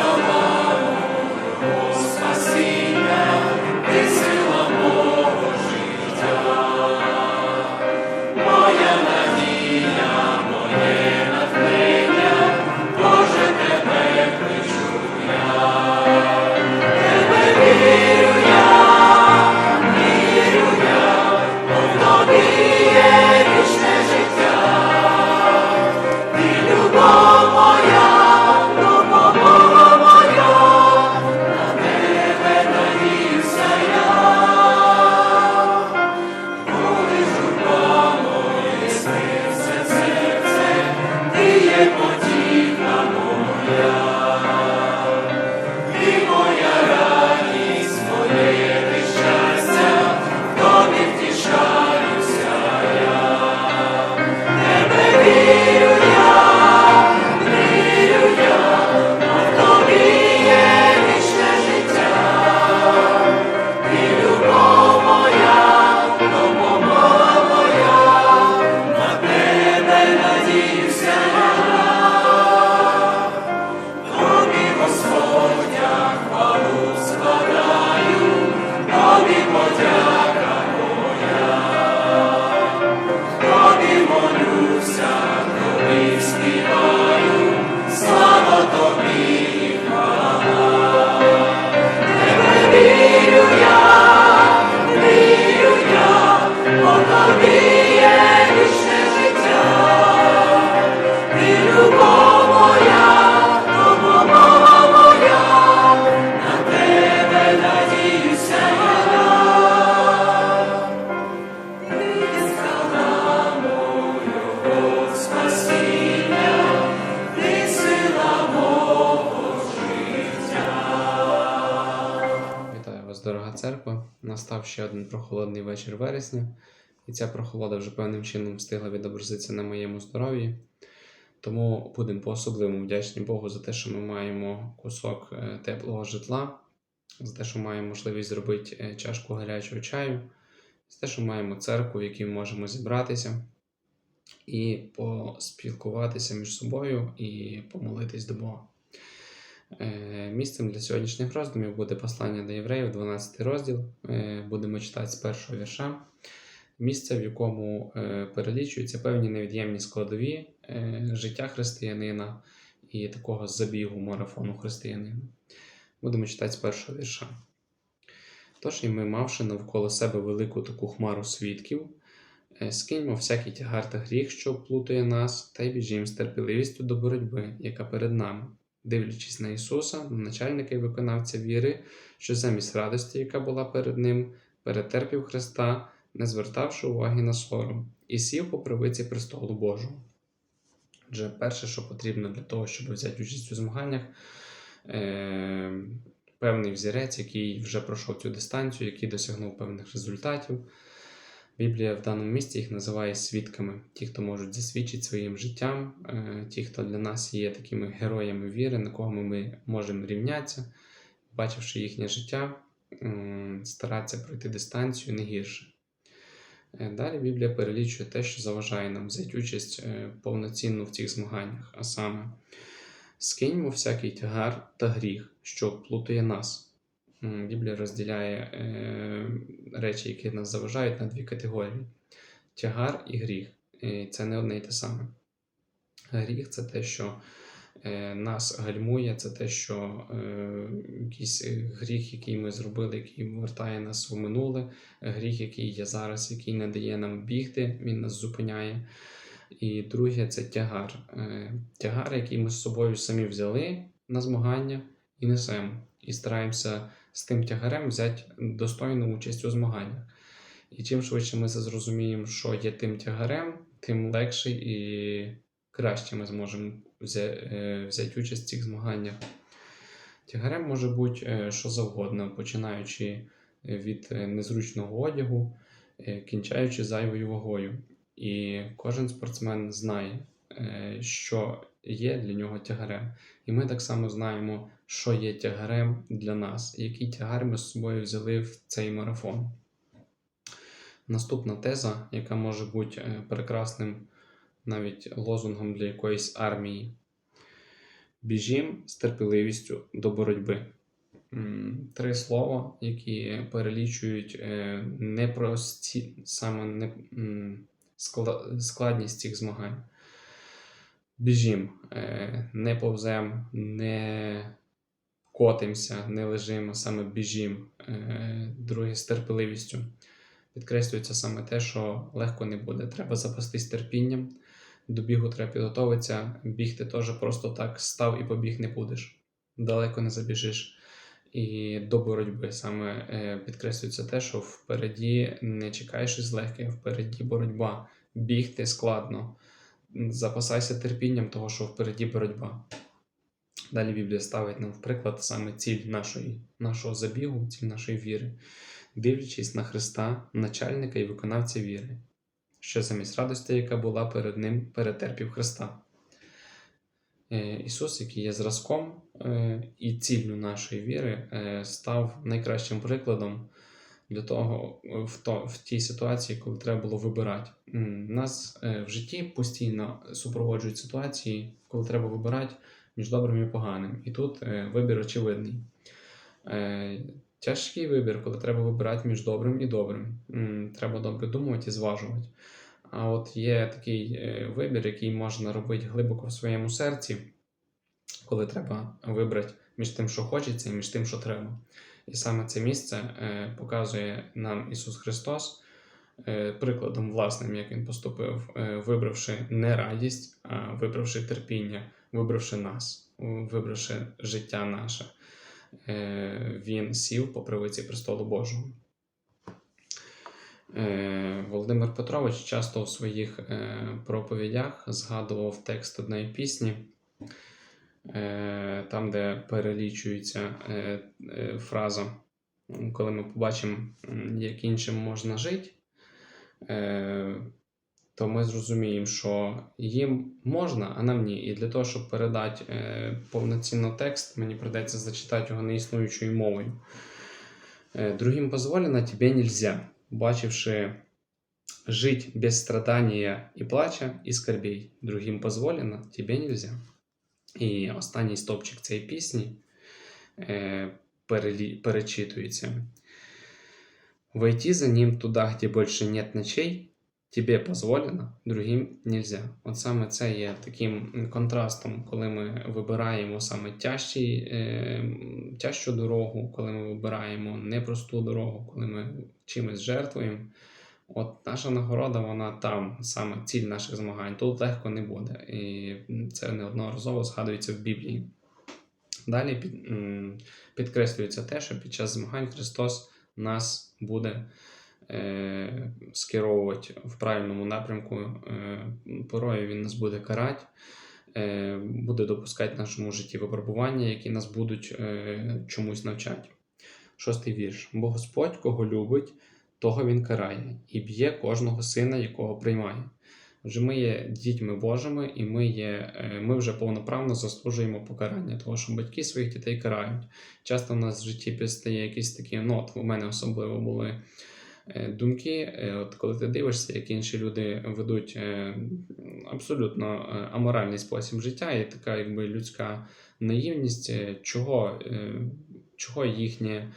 no more. Церква. Настав ще один прохолодний вечір вересня, і ця прохолода вже певним чином встигла відобразитися на моєму здоров'ї. Тому будемо по-особливому вдячні Богу за те, що ми маємо кусок е, теплого житла, за те, що маємо можливість зробити е, чашку гарячого чаю, за те, що маємо церкву, в якій можемо зібратися і поспілкуватися між собою і помолитись до Бога. Е, Місцем для сьогоднішніх роздумів буде послання до євреїв, 12 розділ. Е, Будемо читати з першого вірша. Місце, в якому е, перелічуються певні невід'ємні складові життя християнина і такого забігу марафону християнина. Будемо читати з першого вірша. Тож і ми, мавши навколо себе велику таку хмару свідків, скиньмо всякий тягар та гріх, що плутає нас, та й біжім з терпеливістю до боротьби, яка перед нами дивлячись на Ісуса, начальника і виконавця віри, що замість радості, яка була перед Ним, перетерпів Христа, не звертавши уваги на сором, і сів по правиці престолу Божого. Отже, перше, що потрібно для того, щоб взяти участь у змаганнях, е- певний взірець, який вже пройшов цю дистанцію, який досягнув певних результатів. Біблія в даному місці їх називає свідками, ті, хто можуть засвідчити своїм життям, е, ті, хто для нас є такими героями віри, на кого ми можемо рівнятися, бачивши їхнє життя, старатися пройти дистанцію не гірше. Е, Далі Біблія перелічує те, що заважає нам взяти участь е, повноцінно в цих змаганнях, а саме скиньмо всякий тягар та гріх, що плутає нас. Біблія розділяє е, речі, які нас заважають на дві категорії: тягар і гріх. І це не одне й те саме. Гріх це те, що е, нас гальмує, це те, що е, якийсь гріх, який ми зробили, який вертає нас в минуле, гріх, який є зараз, який не дає нам бігти, він нас зупиняє. І друге це тягар. Тягар, який ми з собою самі взяли на змагання і несемо. І стараємося з тим тягарем взяти достойну участь у змаганнях. І чим швидше ми це зрозуміємо, що є тим тягарем, тим легше і краще ми зможемо е, взяти участь в цих змаганнях. Тягарем може бути е, що завгодно, починаючи від е, незручного одягу, кінчаючи зайвою вагою. І кожен спортсмен знає, що є для нього тягарем. І ми так само знаємо, що є тягарем для нас, і який тягар ми з собою взяли в цей марафон. Наступна теза, яка може бути е, прекрасним навіть лозунгом для якоїсь армії. біжім з терпеливістю до боротьби. Три слова, які перелічують е, непрості, саме не, складність цих змагань. Біжім, е, не повзем, не котимося, не лежимо, саме біжім. Е, Друге з терпеливістю. Підкреслюється саме те, що легко не буде. Треба запастись терпінням. До бігу треба підготуватися. Бігти теж просто так став і побіг не будеш. Далеко не забіжиш. І до боротьби саме е, підкреслюється те, що впереді не чекай щось легке, впереді боротьба. Бігти складно. Запасайся терпінням, того, що впереді боротьба. Далі Біблія ставить нам в приклад саме ціль нашої, нашого забігу, ціль нашої віри, дивлячись на Христа, начальника і виконавця віри, що замість радості, яка була перед ним, перетерпів Христа. Е, Ісус, який є зразком е, і ціллю нашої віри, е, став найкращим прикладом для того, е, в, то, в тій ситуації, коли треба було вибирати. Нас е, в житті постійно супроводжують ситуації, коли треба вибирати між добрим і поганим. І тут е, вибір очевидний. Тяжкий вибір, коли треба вибирати між добрим і добрим. Треба добре думати і зважувати. А от є такий вибір, який можна робити глибоко в своєму серці, коли треба вибрати між тим, що хочеться, і між тим, що треба. І саме це місце е, показує нам Ісус Христос е, прикладом власним, як Він поступив, е, вибравши не радість, а вибравши терпіння, вибравши нас, вибравши життя наше. Він сів по правиці престолу Божого. Володимир Петрович часто у своїх проповідях згадував текст однієї пісні, там, де перелічується е, е, фраза, коли ми побачимо, як іншим можна жити, е, то ми зрозуміємо, що їм можна, а нам ні. І для того, щоб передати е, повноцінно текст, мені придеться зачитати його неіснуючою мовою. Другим позволено, тебе нельзя, бачивши жить без страдания и плача и скорбей. Другим позволено, тебе нельзя. І останній стопчик цієї пісні е, перелі, перечитується. Войти за ним туда, где больше нет ночей, тебе позволено, другим нельзя. От саме це є таким контрастом, коли ми вибираємо саме тяжчий, е, тяжчу дорогу, коли ми вибираємо непросту дорогу, коли ми чимось жертвуємо. От наша нагорода, вона там, саме ціль наших змагань. Тут легко не буде. І це неодноразово згадується в Біблії. Далі під, підкреслюється те, що під час змагань Христос нас буде е, скеровувати в правильному напрямку. Е, порою Він нас буде карати, е, буде допускати в нашому житті випробування, які нас будуть е, чомусь навчати. Шостий вірш. Бо Господь, кого любить, того він карає, і б'є кожного сина, якого приймає. Отже, ми є дітьми Божими, і ми, є, е, ми вже повноправно заслужуємо покарання, тому що батьки своїх дітей карають. Часто в нас в житті підстає якісь такі, ну от у мене особливо були е, думки, е, от коли ти дивишся, як інші люди ведуть абсолютно аморальний спосіб життя, і така якби людська наївність, чого, чого їхнє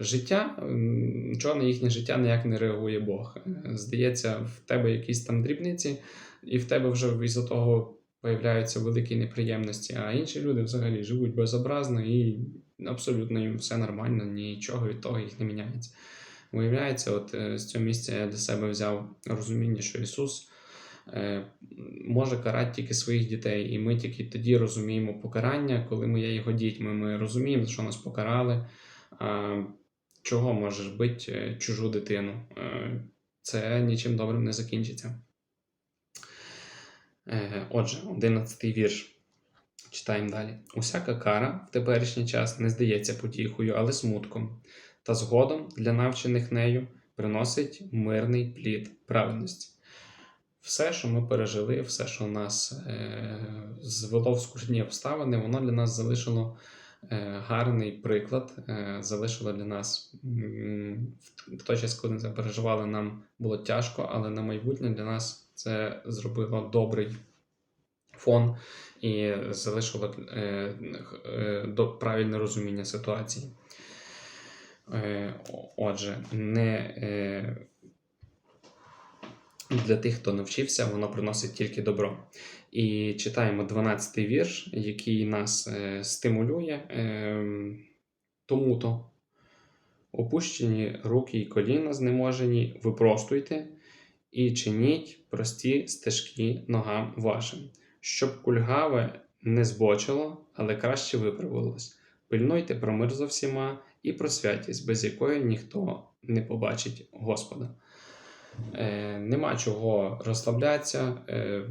життя, м, чого на їхнє життя ніяк не реагує Бог. Е, Здається, в тебе якісь там дрібниці, і в тебе вже із-за того появляються великі неприємності, а інші люди взагалі живуть безобразно і абсолютно їм все нормально, нічого від того їх не міняється. Виявляється, от е, з цього місця я для себе взяв розуміння, що Ісус е, може карати тільки своїх дітей, і ми тільки тоді розуміємо покарання, коли ми є його дітьми. Ми розуміємо, за що нас покарали. Чого можеш бити е, чужу дитину? Е, Це нічим добрим не закінчиться. Е, Отже, 11 вірш. Читаємо далі. Усяка кара в теперішній час не здається потіхою, але смутком, та згодом для навчених нею приносить мирний плід праведності. Все, що ми пережили, все, що нас е, звело в скрутні обставини, воно для нас залишило гарний приклад, е, залишило для нас в той час, коли це переживали, нам було тяжко, але на майбутнє для нас це зробило добрий фон і залишило е, е, правильне розуміння ситуації. Е, Отже, не е, для тих, хто навчився, воно приносить тільки добро. І читаємо 12-й вірш, який нас е, стимулює. Е, тому-то опущені руки і коліна знеможені, випростуйте і чиніть прості стежки ногам вашим, щоб кульгаве не збочило, але краще виправилось. Пильнуйте про мир зо всіма і про святість, без якої ніхто не побачить Господа. Е, нема чого розслаблятися, е,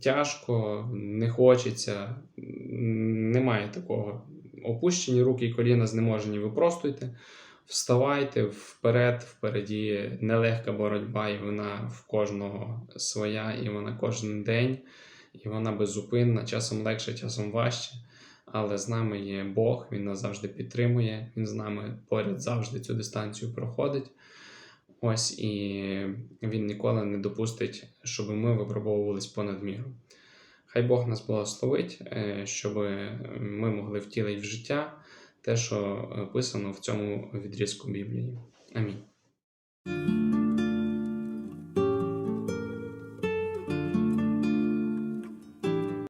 тяжко, не хочеться, немає такого. Опущені руки і коліна знеможені, випростуйте, вставайте вперед, впереді нелегка боротьба, і вона в кожного своя, і вона кожен день, і вона беззупинна, часом легше, часом важче. Але з нами є Бог, Він нас завжди підтримує, Він з нами поряд завжди цю дистанцію проходить. Ось і він ніколи не допустить, щоб ми випробовувались понад міру. Хай Бог нас благословить, е, щоб ми могли втілити в життя те, що е, писано в цьому відрізку Біблії. Амінь.